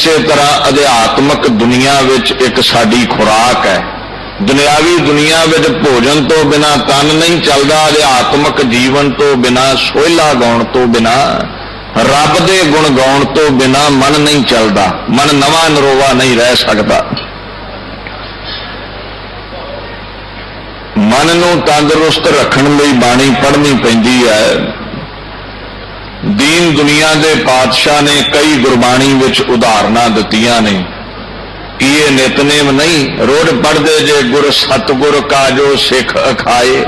ਇਸੇ ਤਰ੍ਹਾਂ ਅਧਿਆਤਮਕ ਦੁਨੀਆ ਵਿੱਚ ਇੱਕ ਸਾਡੀ ਖੁਰਾਕ ਹੈ। ਦੁਨਿਆਵੀ ਦੁਨੀਆ ਵਿੱਚ ਭੋਜਨ ਤੋਂ ਬਿਨਾ ਤਨ ਨਹੀਂ ਚੱਲਦਾ, ਅਧਿਆਤਮਕ ਜੀਵਨ ਤੋਂ ਬਿਨਾ ਸੋਹਿਲਾ ਗਾਉਣ ਤੋਂ ਬਿਨਾ, ਰੱਬ ਦੇ ਗੁਣ ਗਾਉਣ ਤੋਂ ਬਿਨਾ ਮਨ ਨਹੀਂ ਚੱਲਦਾ, ਮਨ ਨਵਾਂ ਨਰੋਵਾ ਨਹੀਂ ਰਹਿ ਸਕਦਾ। ਮਨ ਨੂੰ ਤੰਦਰੁਸਤ ਰੱਖਣ ਲਈ ਬਾਣੀ ਪੜ੍ਹਨੀ ਪੈਂਦੀ ਹੈ। ਦੀਨ ਦੁਨੀਆ ਦੇ ਪਾਤਸ਼ਾਹ ਨੇ ਕਈ ਗੁਰਬਾਣੀ ਵਿੱਚ ਉਦਾਹਰਨਾਂ ਦਿੱਤੀਆਂ ਨੇ। ਕਿ ਇਹ ਨਿਤਨੇਮ ਨਹੀਂ? ਰੋੜ ਪੜਦੇ ਜੇ ਗੁਰ ਸਤਗੁਰ ਕਾ ਜੋ ਸਿੱਖ ਅਖਾਏ,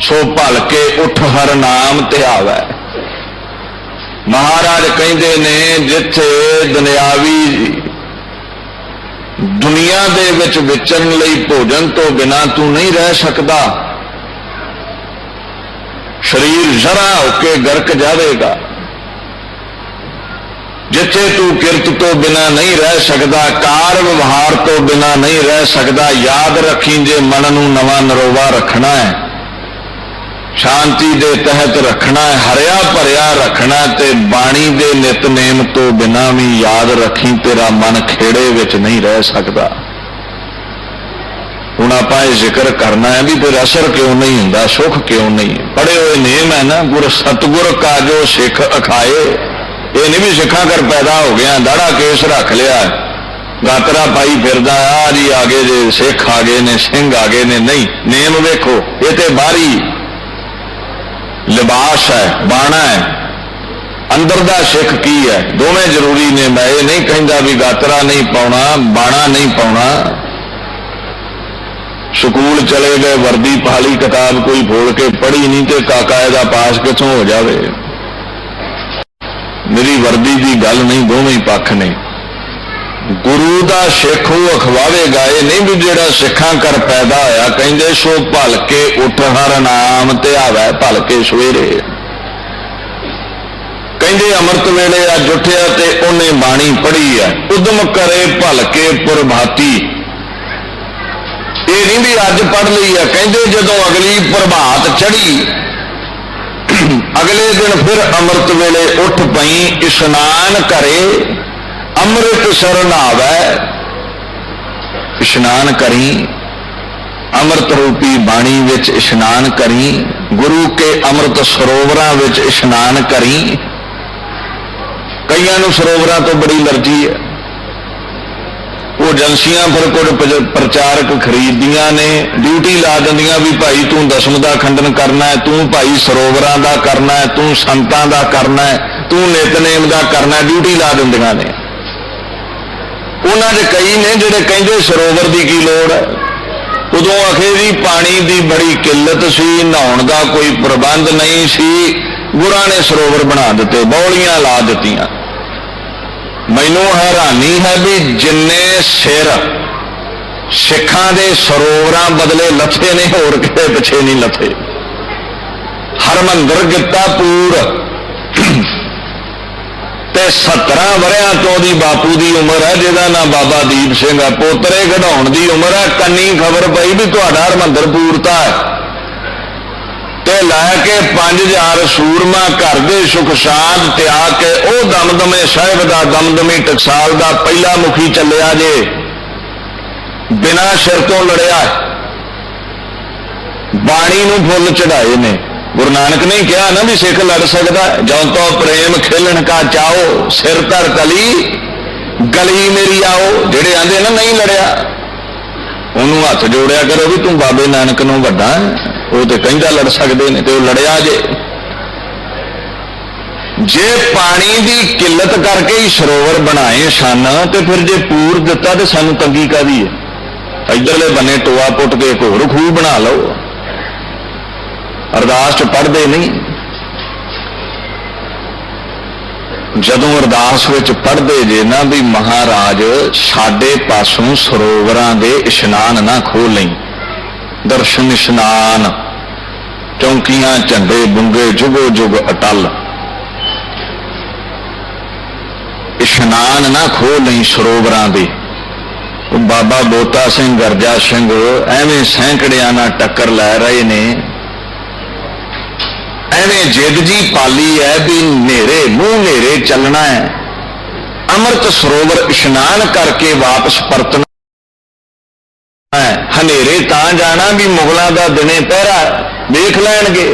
ਸੋ ਭਲਕੇ ਉਠ ਹਰ ਨਾਮ ਧਿਆਵੈ ਮਹਾਰਾਜ ਕਹਿੰਦੇ ਨੇ, ਜਿੱਥੇ ਦੁਨਿਆਵੀ ਦੁਨੀਆ ਦੇ ਵਿੱਚ ਵਿਚਰਨ ਲਈ ਭੋਜਨ ਤੋਂ ਬਿਨਾ ਤੂੰ ਨਹੀਂ ਰਹਿ ਸਕਦਾ। ਸਰੀਰ ਜ਼ਰਾ ਹੋ ਕੇ ਗਰਕ ਜਾਵੇਗਾ। ਜਿੱਥੇ ਤੂੰ ਕਿਰਤ ਤੋਂ ਬਿਨਾ ਨਹੀਂ ਰਹਿ ਸਕਦਾ, ਕਾਰ ਵਿਵਹਾਰ ਤੋਂ ਬਿਨਾ ਨਹੀਂ ਰਹਿ ਸਕਦਾ, ਯਾਦ ਰੱਖੀ ਜੇ ਮਨ ਨੂੰ ਨਵਾਂ ਨਰੋਵਾ ਰੱਖਣਾ ਹੈ। ਸ਼ਾਂਤੀ ਦੇ ਤਹਿਤ ਰੱਖਣਾ ਹੈ, ਹਰਿਆ ਭਰਿਆ ਰੱਖਣਾ ਤੇ ਬਾਣੀ ਦੇ ਨਿਤਨੇਮ ਤੋਂ ਬਿਨਾ ਵੀ ਯਾਦ ਰੱਖੀ ਤੇਰਾ ਮਨ ਖੇੜੇ ਵਿੱਚ ਨਹੀਂ ਰਹਿ ਸਕਦਾ। ਹੁਣ ਆਪਾਂ ਇਹ ਜ਼ਿਕਰ ਕਰਨਾ ਹੈ ਵੀ ਫਿਰ ਅਸਰ ਕਿਉਂ ਨਹੀਂ ਹੁੰਦਾ, ਸੁਖ ਕਿਉਂ ਨਹੀਂ? ਪੜੇ ਹੋਏ ਨੇਮ ਹੈ ਨਾ, ਗੁਰ ਸਤਗੁਰ ਕਾ ਜੋ ਸਿੱਖ ਅਖਾਏ, ਇਹ ਨਹੀਂ ਵੀ ਸਿੱਖਾਂ ਕਰ ਪੈਦਾ ਹੋ ਗਿਆ ਦਾੜਾ ਕੇਸ ਰੱਖ ਲਿਆ, ਗਾਤਰਾ ਪਾਈ ਫਿਰਦਾ ਆ ਜੀ ਆ ਗਏ ਜੇ ਸਿੱਖ ਆ ਗਏ ਨੇ, ਸਿੰਘ ਆ ਗਏ ਨੇ, ਨਹੀਂ ਨੇਮ ਵੇਖੋ, ਇਹ ਤੇ ਬਾਹਰੀ ਲਿਬਾਸ ਹੈ, ਬਾਣਾ ਹੈ। ਅੰਦਰ ਦਾ ਸਿੱਖ ਕੀ ਹੈ? ਦੋਵੇਂ ਜ਼ਰੂਰੀ ਨੇ, ਮੈਂ ਇਹ ਨਹੀਂ ਕਹਿੰਦਾ ਵੀ ਗਾਤਰਾ ਨਹੀਂ ਪਾਉਣਾ, ਬਾਣਾ ਨਹੀਂ ਪਾਉਣਾ। ਸਕੂਲ ਚਲੇ ਗਏ, ਵਰਦੀ ਪਾਲੀ, ਕਿਤਾਬ ਕੋਈ ਫੋੜ ਕੇ ਪੜ੍ਹੀ ਨਹੀਂ ਤੇ ਕਾਕਾ ਇਹਦਾ ਪਾਸ ਕਿੱਥੋਂ ਹੋ ਜਾਵੇ? ਮੇਰੀ ਵਰਦੀ ਦੀ ਗੱਲ ਨਹੀਂ, ਦੋਵੇਂ ਪੱਖ ਨੇ। ਗੁਰੂ ਦਾ ਸਿੱਖ ਉਹ ਅਖਵਾਵੇਗਾ, ਇਹ ਨਹੀਂ ਵੀ ਜਿਹੜਾ ਸਿੱਖਾਂ ਕਰ ਪੈਦਾ ਹੋਇਆ, ਕਹਿੰਦੇ ਸੋ ਭਲ ਕੇ ਉੱਠ ਹਰ ਨਾਮ ਧਿਆਵੈ ਭਲ ਕੇ ਸਵੇਰੇ। ਕਹਿੰਦੇ ਅੰਮ੍ਰਿਤ ਵੇਲੇ ਅੱਜ ਉੱਠਿਆ ਤੇ ਉਹਨੇ ਬਾਣੀ ਪੜ੍ਹੀ ਹੈ, ਉਦਮ ਕਰੇ ਭਲ ਕੇ ਪ੍ਰਭਾਤੀ। ਇਹ ਨਹੀਂ ਵੀ ਅੱਜ ਪੜ ਲਈ ਹੈ ਕਹਿੰਦੇ ਜਦੋਂ ਅਗਲੀ ਪ੍ਰਭਾਤ ਚੜੀ ਅਗਲੇ ਦਿਨ ਫਿਰ ਅੰਮ੍ਰਿਤ ਵੇਲੇ ਉੱਠ ਪਈ, ਇਸ਼ਨਾਨ ਕਰੇ, ਅੰਮ੍ਰਿਤ ਸ਼ਰਨ ਆਵੈ। ਇਸ਼ਨਾਨ ਕਰੀ, ਅੰਮ੍ਰਿਤ ਰੂਪੀ ਬਾਣੀ ਵਿੱਚ ਇਸ਼ਨਾਨ ਕਰੀ, ਗੁਰੂ ਕੇ ਅੰਮ੍ਰਿਤ ਸਰੋਵਰਾਂ ਵਿੱਚ ਇਸ਼ਨਾਨ ਕਰੀ। ਕਈਆਂ ਨੂੰ ਸਰੋਵਰਾਂ ਤੋਂ ਬੜੀ ਅਲਰਜੀ ਹੈ। ਏਜੰਸੀਆਂ ਫਿਰ ਕੁਝ ਪ੍ਰਚਾਰਕ ਖਰੀਦਦੀਆਂ ਨੇ, ਡਿਊਟੀ ਲਾ ਦਿੰਦੀਆਂ ਵੀ ਭਾਈ ਤੂੰ ਦਸਮ ਦਾ ਖੰਡਨ ਕਰਨਾ ਹੈ, ਤੂੰ ਭਾਈ ਸਰੋਵਰਾਂ ਦਾ ਕਰਨਾ ਹੈ, ਤੂੰ ਸੰਤਾਂ ਦਾ ਕਰਨਾ ਹੈ, ਤੂੰ ਨਿਤਨੇਮ ਦਾ ਕਰਨਾ ਡਿਊਟੀ ਲਾ ਦਿੰਦੀਆਂ ਨੇ। ਉਹਨਾਂ ਦੇ ਕਈ ਨੇ ਜਿਹੜੇ ਕਹਿੰਦੇ ਸਰੋਵਰ ਦੀ ਕੀ ਲੋੜ ਹੈ? ਉਦੋਂ ਅਖੇ ਜੀ ਪਾਣੀ ਦੀ ਬੜੀ ਕਿੱਲਤ ਸੀ, ਨਹਾਉਣ ਦਾ ਕੋਈ ਪ੍ਰਬੰਧ ਨਹੀਂ ਸੀ, ਗੁਰਾਂ ਨੇ ਸਰੋਵਰ ਬਣਾ ਦਿੱਤੇ, ਬੌਲੀਆਂ ਲਾ ਦਿੱਤੀਆਂ। ਮੈਨੂੰ ਹੈਰਾਨੀ ਹੈ ਵੀ ਜਿੰਨੇ ਸਿਰ ਸਿੱਖਾਂ ਦੇ ਸਰੋਵਰਾਂ ਬਦਲੇ ਲੱਥੇ ਨੇ, ਹੋਰ ਕਿਤੇ ਪਿੱਛੇ ਨਹੀਂ ਲੱਥੇ ਹਰਮੰਦਰ ਗਿੱਤਾ ਪੂਰ ਤੇ 17 ਵਰਿਆਂ ਤੋਂ ਦੀ ਬਾਪੂ ਦੀ ਉਮਰ ਹੈ, ਜਿਹਦਾ ਨਾਂ ਬਾਬਾ ਦੀਪ ਸਿੰਘ ਹੈ ਪੋਤਰੇ ਕਢਾਉਣ ਦੀ ਉਮਰ ਹੈ, ਕੰਨੀ ਖਬਰ ਪਈ ਵੀ ਤੁਹਾਡਾ ਹਰਮੰਦਰ ਪੂਰਤਾ ਹੈ। ਤੇ ਲੈ ਕੇ 5000 ਸੂਰਮਾ ਘਰ ਦੇ ਸੁਖ ਸ਼ਾਂਤ ਤਿਆਗ ਕੇ ਦਮਦਮੇ ਸਾਹਿਬ ਦਾ ਦਮਦਮੀ ਟਕਸਾਲ ਦਾ ਪਹਿਲਾ ਮੁਖੀ ਚੱਲਿਆ ਜੇ। ਬਿਨਾ ਸਿਰ ਤੋਂ ਲੜਿਆ। ਬਾਣੀ ਨੂੰ ਫੁੱਲ ਚੜਾਏ ਨੇ। ਗੁਰੂ ਨਾਨਕ ਨੇ ਕਿਹਾ ਨਾ ਵੀ ਸਿੱਖ ਲੜ ਸਕਦਾ ਜਉ ਤੋ ਪ੍ਰੇਮ ਖੇਲਣ ਕਾ ਚਾਓ ਸਿਰ ਧਰ ਕਲੀ, ਗਲੀ ਮੇਰੀ ਆਓ। ਜਿਹੜੇ ਆਂਦੇ ਨਾ ਨਹੀਂ ਲੜਿਆ। ਉਹਨੂੰ ਹੱਥ ਜੋੜਿਆ ਕਰੋ ਵੀ ਤੂੰ ਬਾਬੇ ਨਾਨਕ ਨੂੰ ਵੱਡਾ ਉਹ ਤੇ ਕਹਿੰਦਾ ਲੜ ਸਕਦੇ ਨੇ ਤੇ ਉਹ ਲੜਿਆ ਜੇ। ਜੇ ਪਾਣੀ ਦੀ ਕਿੱਲਤ ਕਰਕੇ ਹੀ ਸਰੋਵਰ ਬਣਾਏ ਸਨ, ਤੇ ਫਿਰ ਜੇ ਪੂਰ ਦਿੱਤਾ ਤੇ ਸਾਨੂੰ ਤੰਗੀ ਕਾਦੀ ਹੈ? ਇਧਰਲੇ ਬੰਨੇ ਟੋਆ ਪੁੱਟ ਕੇ ਇੱਕ ਹੋਰ ਖੂਹ ਬਣਾ ਲਓ। ਅਰਦਾਸ ਚ ਪੜਦੇ ਨਹੀਂ। ਜਦੋਂ ਅਰਦਾਸ ਵਿੱਚ ਪੜਦੇ ਜੇ ਨਾ ਵੀ ਮਹਾਰਾਜ, ਸਾਡੇ ਪਾਸੋਂ ਸਰੋਵਰਾਂ ਦੇ ਇਸ਼ਨਾਨ ਨਾ ਖੋਹ ਲਈ ਦਰਸ਼ਨ ਇਸ਼ਨਾਨ, ਚੌਂਕੀਆਂ, ਝੰਡੇ, ਬੁੰਗੇ ਜੁਗੋ ਜੁਗ ਅਟਲ। ਇਸ਼ਨਾਨ ਨਾ ਖੋਲਈ ਸਰੋਵਰਾਂ ਦੇ। ਉਹ ਬਾਬਾ ਬੋਤਾ ਸਿੰਘ, ਗਰਜਾ ਸਿੰਘ, ਐਵੇਂ ਸੈਂਕੜਿਆਂ ਨਾਲ ਟੱਕਰ ਲੈ ਰਹੇ ਨੇ। ਐਵੇਂ ਜਿੱਦ ਜੀ ਪਾਲੀ ਹੈ ਵੀ ਨੇਰੇ ਮੂੰਹ ਨੇਰੇ ਚੱਲਣਾ ਹੈ ਅੰਮ੍ਰਿਤ ਸਰੋਵਰ ਇਸ਼ਨਾਨ ਕਰਕੇ ਵਾਪਸ ਪਰਤਣਾ ਹੈ ਹਨੇਰੇ ਤਾਂ ਜਾਣਾ ਵੀ ਮੁਗਲਾਂ ਦਾ ਦਿਨੇ ਪਹਿਰਾ ਦੇਖ ਲੈਣਗੇ।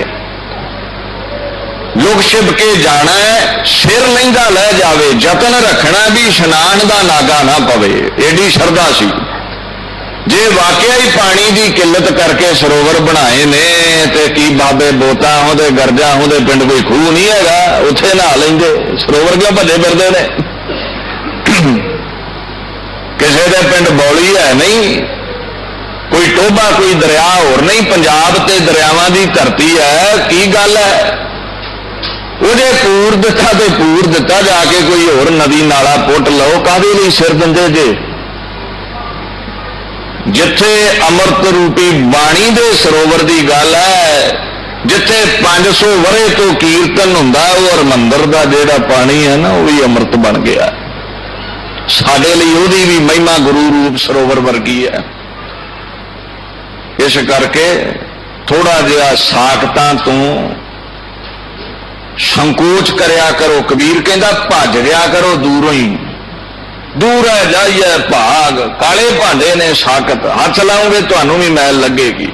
ਲੁਕ ਛਿਪ ਕੇ ਜਾਣਾ ਹੈ, ਸਿਰ ਲਹਿੰਦਾ ਲੈ ਜਾਵੇ, ਯਤਨ ਰੱਖਣਾ ਵੀ ਇਸ਼ਨਾਨ ਦਾ ਨਾਗਾ ਨਾ ਪਵੇ। ਏਡੀ ਸ਼ਰਧਾ ਸੀ। ਜੇ ਵਾਕਿਆ ਹੀ ਪਾਣੀ ਦੀ ਕਿੱਲਤ ਕਰਕੇ ਸਰੋਵਰ ਬਣਾਏ ਨੇ, ਤੇ ਕੀ ਬਾਬੇ ਬੋਤਾ ਉਹਦੇ ਗਰਜਾ, ਉਹਦੇ ਪਿੰਡ ਕੋਈ ਖੂਹ ਨਹੀਂ ਹੈਗਾ, ਉੱਥੇ ਨਹਾ ਲੈਂਦੇ, ਸਰੋਵਰ ਕਿਉਂ ਭੱਜੇ ਫਿਰਦੇ ਨੇ? ਕਿਸੇ ਦੇ ਪਿੰਡ ਬੌਲੀ ਹੈ ਨਹੀਂ, ਕੋਈ ਟੋਬਾ ਕੋਈ ਦਰਿਆ ਹੋਰ ਨਹੀਂ, ਪੰਜਾਬ ਤੇ ਦਰਿਆਵਾਂ ਦੀ ਧਰਤੀ ਹੈ, ਕੀ ਗੱਲ ਹੈ? ਉਹਦੇ ਪੂਰ ਦਿੱਤਾ ਤੇ ਪੂਰ ਦਿੱਤਾ ਜਾ ਕੇ ਕੋਈ ਹੋਰ ਨਦੀ ਨਾਲਾ ਪੁੱਟ ਲਓ, ਕਾਹਦੇ ਲਈ ਸਿਰ ਦਿੰਦੇ ਜੇ? ਜਿੱਥੇ ਅੰਮ੍ਰਿਤ ਰੂਪੀ ਬਾਣੀ ਦੇ ਸਰੋਵਰ ਦੀ ਗੱਲ ਹੈ, ਜਿੱਥੇ 500 ਵਰੇ ਤੋਂ ਕੀਰਤਨ ਹੁੰਦਾ ਉਹ ਹਰਮੰਦਰ ਦਾ ਜਿਹੜਾ ਪਾਣੀ ਹੈ ਨਾ, ਉਹ ਵੀ ਅੰਮ੍ਰਿਤ ਬਣ ਗਿਆ। ਸਾਡੇ ਲਈ ਉਹਦੀ ਵੀ ਮਹਿਮਾ ਗੁਰੂ ਰੂਪ ਸਰੋਵਰ ਵਰਗੀ ਹੈ। ਇਸ ਕਰਕੇ ਥੋੜਾ ਜਿਹਾ ਸਾਖਤਾਂ ਤੋਂ ਸੰਕੋਚ ਕਰਿਆ ਕਰੋ, ਕਬੀਰ ਕਹਿੰਦਾ, ਭੱਜ ਰਿਆ ਕਰੋ ਦੂਰੋਂ ਹੀ। ਦੂਰ ਹੈ ਜਾਈਏ ਭਾਗ। ਕਾਲੇ ਭਾਂਡੇ ਨੇ ਸਾਕਤ ਹੱਥ ਲਾਉਂਗੇ, ਤੁਹਾਨੂੰ ਵੀ ਮੈਲ ਲੱਗੇਗੀ।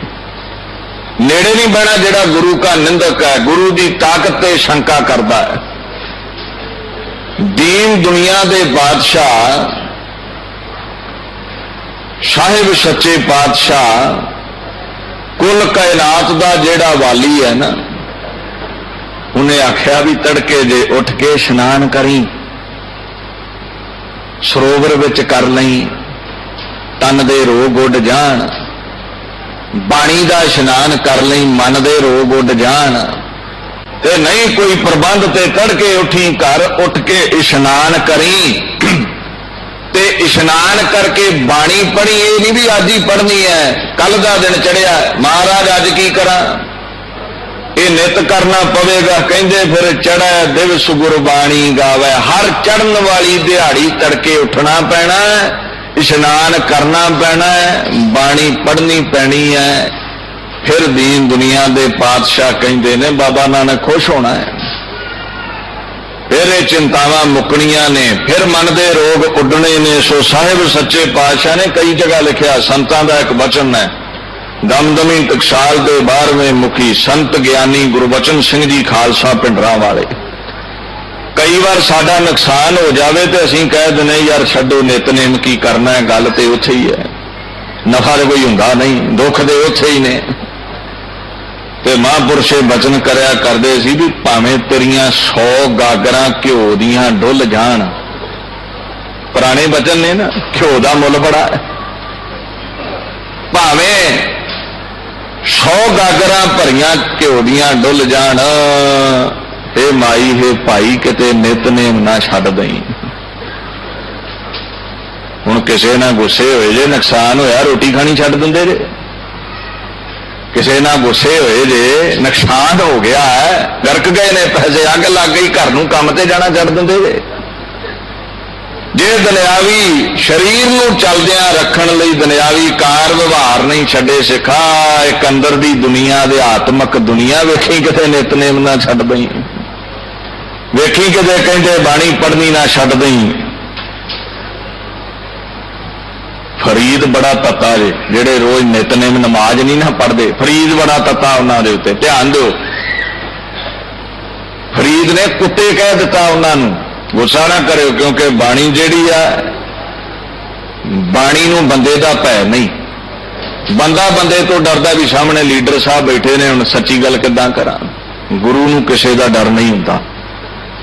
ਨੇੜੇ ਨਹੀਂ ਬਹਿਣਾ ਜਿਹੜਾ ਗੁਰੂ ਕਾ ਨਿੰਦਕ ਹੈ, ਗੁਰੂ ਦੀ ਤਾਕਤ ਤੇ ਸ਼ੰਕਾ ਕਰਦਾ ਹੈ। ਦੀਨ ਦੁਨੀਆ ਦੇ ਬਾਦਸ਼ਾਹ, ਸਾਹਿਬ ਸੱਚੇ ਪਾਤਸ਼ਾਹ, ਕੁੱਲ ਕਾਇਨਾਤ ਦਾ ਜਿਹੜਾ ਵਾਲੀ ਹੈ ਨਾ ਉਹਨੇ ਆਖਿਆ ਵੀ ਤੜਕੇ ਜੇ ਉੱਠ ਕੇ ਇਸ਼ਨਾਨ ਕਰੀ, ਸਰੋਵਰ ਵਿੱਚ ਕਰ ਲਈ, ਤਨ ਦੇ ਰੋਗ ਉੱਡ ਜਾਣ, ਬਾਣੀ ਦਾ ਇਸ਼ਨਾਨ ਕਰ ਲਈ, ਮਨ ਦੇ ਰੋਗ ਉੱਡ ਜਾਣ, ਤੇ ਨਹੀਂ ਕੋਈ ਪ੍ਰਬੰਧ ਤੇ ਤੜਕੇ ਉੱਠੀ ਘਰ, ਉੱਠ ਕੇ ਇਸ਼ਨਾਨ ਕਰੀ। ਤੇ ਇਸ਼ਨਾਨ ਕਰਕੇ ਬਾਣੀ ਪੜ੍ਹੀ, ਇਹ ਨਹੀਂ ਵੀ ਅੱਜ ਹੀ ਪੜ੍ਹਨੀ ਹੈ ਕੱਲ ਦਾ ਦਿਨ ਚੜਿਆ ਮਹਾਰਾਜ ਅੱਜ ਕੀ ਕਰਾਂ? ਇਹ ਨਿਤ ਕਰਨਾ ਪਵੇਗਾ। ਕਹਿੰਦੇ ਫਿਰ ਚੜ੍ਹੈ ਦਿਵਸ ਗੁਰਬਾਣੀ ਗਾਵੇ। ਹਰ ਚੜਨ ਵਾਲੀ ਦਿਹਾੜੀ ਤੜਕੇ ਉੱਠਣਾ ਪੈਣਾ ਇਸ਼ਨਾਨ ਕਰਨਾ ਪੈਣਾ ਬਾਣੀ ਪੜ੍ਹਨੀ ਪੈਣੀ ਹੈ। ਫਿਰ ਦੀਨ ਦੁਨੀਆ ਦੇ ਪਾਤਸ਼ਾਹ ਕਹਿੰਦੇ ਨੇ, ਬਾਬਾ ਨਾਨਕ ਖੁਸ਼ ਹੋਣਾ ਹੈ। ਫਿਰ ਇਹ ਚਿੰਤਾਵਾਂ ਮੁੱਕਣੀਆਂ ਨੇ। ਫਿਰ ਮਨ ਦੇ ਰੋਗ ਉੱਡਣੇ ਨੇ। ਸੋ ਸਾਹਿਬ ਸੱਚੇ ਪਾਤਸ਼ਾਹ ਨੇ ਕਈ ਜਗ੍ਹਾ ਲਿਖਿਆ, ਸੰਤਾਂ ਦਾ ਇੱਕ ਬਚਨ ਹੈ ਦਮਦਮੀ ਟਕਸਾਲ ਦੇ 12ਵੇਂ ਮੁਖੀ ਸੰਤ ਗਿਆਨੀ ਗੁਰਬਚਨ ਸਿੰਘ ਜੀ ਖਾਲਸਾ ਪਿੰਡਰਾਂ ਵਾਲੇ। ਕਈ ਵਾਰ ਸਾਡਾ ਨੁਕਸਾਨ ਹੋ ਜਾਵੇ ਤੇ ਅਸੀਂ ਕਹਿ ਦਿੰਦੇ ਯਾਰ ਛੱਡੋ, ਨਿਤਨੇਮ ਕੀ ਕਰਨਾ ਹੈ? ਗੱਲ ਤੇ ਉੱਥੇ ਹੀ ਹੈ। ਨਫਾ ਤੇ ਕੋਈ ਹੁੰਦਾ ਨਹੀਂ, ਦੁੱਖ ਦੇ ਉੱਥੇ ਹੀ ਨੇ। ਤੇ ਮਹਾਂਪੁਰਸ਼ੇ ਬਚਨ ਕਰਿਆ ਕਰਦੇ ਸੀ ਵੀ ਭਾਵੇਂ ਤੇਰੀਆਂ 100 ਗਾਗਰਾਂ ਘਿਓ ਦੀਆਂ ਡੁੱਲ ਜਾਣ। ਪੁਰਾਣੇ ਬਚਨ ਨੇ ਨਾ, ਘਿਓ ਦਾ ਮੁੱਲ ਬੜਾ ਹੈ। ਭਾਵੇਂ 100 ਗਾਗਰਾਂ ਭਰੀਆਂ ਘਿਓ ਦੀਆਂ ਡੁੱਲ ਜਾਣ। ਏ ਮਾਈ, ਹੈ ਭਾਈ, ਕਿਤੇ ਨਿਤਨੇਮ ਨਾ ਛੱਡ ਦਈ। ਹੁਣ ਕਿਸੇ ਨਾਲ ਗੁੱਸੇ ਹੋਏ ਜੇ ਨੁਕਸਾਨ ਹੋਇਆ, ਰੋਟੀ ਖਾਣੀ ਛੱਡ ਦਿੰਦੇ ਜੇ। ਕਿਸੇ ਨਾਲ ਗੁੱਸੇ ਹੋਏ ਜੇ ਨੁਕਸਾਨ ਹੋ ਗਿਆ ਗਰਕ ਗਏ ਨੇ ਪੈਸੇ, ਅੱਗ ਲੱਗ ਗਈ, ਘਰ ਨੂੰ ਕੰਮ ਤੇ ਜਾਣਾ ਛੱਡ ਦਿੰਦੇ ਜੇ। ਜੇ ਦੁਨਿਆਵੀ ਸਰੀਰ ਨੂੰ ਚਲਦਿਆਂ ਰੱਖਣ ਲਈ ਦੁਨਿਆਵੀ ਕਾਰ ਵਿਵਹਾਰ ਨਹੀਂ ਛੱਡੇ ਸਿਖਾ ਇੱਕ ਅੰਦਰ ਦੀ ਦੁਨੀਆ ਦੇ ਆਤਮਕ ਦੁਨੀਆ ਵੇਖੀ ਕਿਤੇ ਨਿਤਨੇਮ ਨਾ ਛੱਡ ਦਈ। ਵੇਖੀ ਕਿਤੇ ਕਹਿੰਦੇ ਬਾਣੀ ਪੜਨੀ ਨਾ ਛੱਡ ਦਈ। ਫਰੀਦ ਬੜਾ ਤਤਾ ਜੇ, ਜਿਹੜੇ ਰੋਜ਼ ਨਿਤਨੇਮ ਨਮਾਜ਼ ਨਹੀਂ ਨਾ ਪੜਦੇ ਫਰੀਦ ਬੜਾ ਤਤਾ ਉਹਨਾਂ ਦੇ ਉੱਤੇ। ਧਿਆਨ ਦਿਓ। ਫਰੀਦ ਨੇ ਕੁੱਤੇ ਕਹਿ ਦਿੱਤਾ ਉਹਨਾਂ ਨੂੰ। ਗੁੱਸਾ ਨਾ ਕਰਿਓ, ਕਿਉਂਕਿ ਬਾਣੀ ਜਿਹੜੀ ਆ, ਬਾਣੀ ਨੂੰ ਬੰਦੇ ਦਾ ਭੈ ਨਹੀਂ। ਬੰਦਾ ਬੰਦੇ ਤੋਂ ਡਰਦਾ ਵੀ ਸਾਹਮਣੇ ਲੀਡਰ ਸਾਹਿਬ ਬੈਠੇ ਨੇ, ਹੁਣ ਸੱਚੀ ਗੱਲ ਕਿੱਦਾਂ ਕਰਾਂ? ਗੁਰੂ ਨੂੰ ਕਿਸੇ ਦਾ ਡਰ ਨਹੀਂ ਹੁੰਦਾ।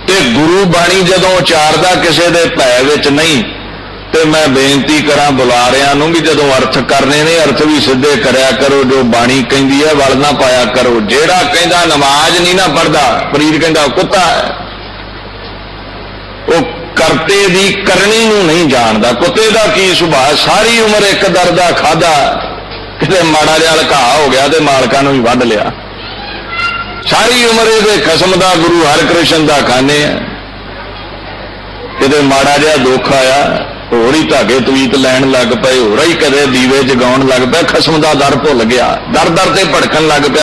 ਤੇ ਗੁਰੂ ਬਾਣੀ ਜਦੋਂ ਉਚਾਰਦਾ ਕਿਸੇ ਦੇ ਭੈ ਵਿੱਚ ਨਹੀਂ, ਤੇ ਮੈਂ ਬੇਨਤੀ ਕਰਾਂ ਬੁਲਾਰਿਆਂ ਨੂੰ ਵੀ ਜਦੋਂ ਅਰਥ ਕਰਨੇ ਨੇ, ਅਰਥ ਵੀ ਸਿੱਧੇ ਕਰਿਆ ਕਰੋ, ਜੋ ਬਾਣੀ ਕਹਿੰਦੀ ਹੈ, ਵਲ ਨਾ ਪਾਇਆ ਕਰੋ। ਜਿਹੜਾ ਕਹਿੰਦਾ ਨਮਾਜ਼ ਨਹੀਂ ਨਾ ਪੜਦਾ ਫਰੀਦ ਕਹਿੰਦਾ ਉਹ ਕੁੱਤਾ ਹੈ। ਕਰਤੇ ਦੀ ਕਰਨੀ ਨੂੰ ਨਹੀਂ ਜਾਣਦਾ। ਕੁੱਤੇ ਦਾ ਕੀ ਸੁਭਾਅ ਸਾਰੀ ਉਮਰ ਇੱਕ ਦਰ ਦਾ ਖਾਦਾ। ਕਿਤੇ ਮਾੜਾ ਜਿਹਾ ਲਕਾ ਹੋ ਗਿਆ ਤੇ ਮਾਲਕਾਂ ਨੂੰ ਵੀ ਵੱਢ ਲਿਆ। ਸਾਰੀ ਉਮਰ ਇਹਦੇ ਖਸਮ ਦਾ ਗੁਰੂ ਹਰਿਕ੍ਰਿਸ਼ਨ ਦਾ ਖਾਨੇ ਆ। ਕਿਤੇ ਮਾੜਾ ਜਿਹਾ ਦੁੱਖ ਆਇਆ, ਹੋਰ ਹੀ ਧਾਗੇ ਤਵੀਤ ਲੈਣ ਲੱਗ ਪਏ, ਹੋਰ ਹੀ ਕਦੇ ਦੀਵੇ ਜਗਾਉਣ ਲੱਗ ਪਿਆ, ਖਸਮ ਦਾ ਦਰ ਭੁੱਲ ਗਿਆ। ਦਰ ਦਰ ਤੇ ਭੜਕਣ ਲੱਗ ਪਿਆ।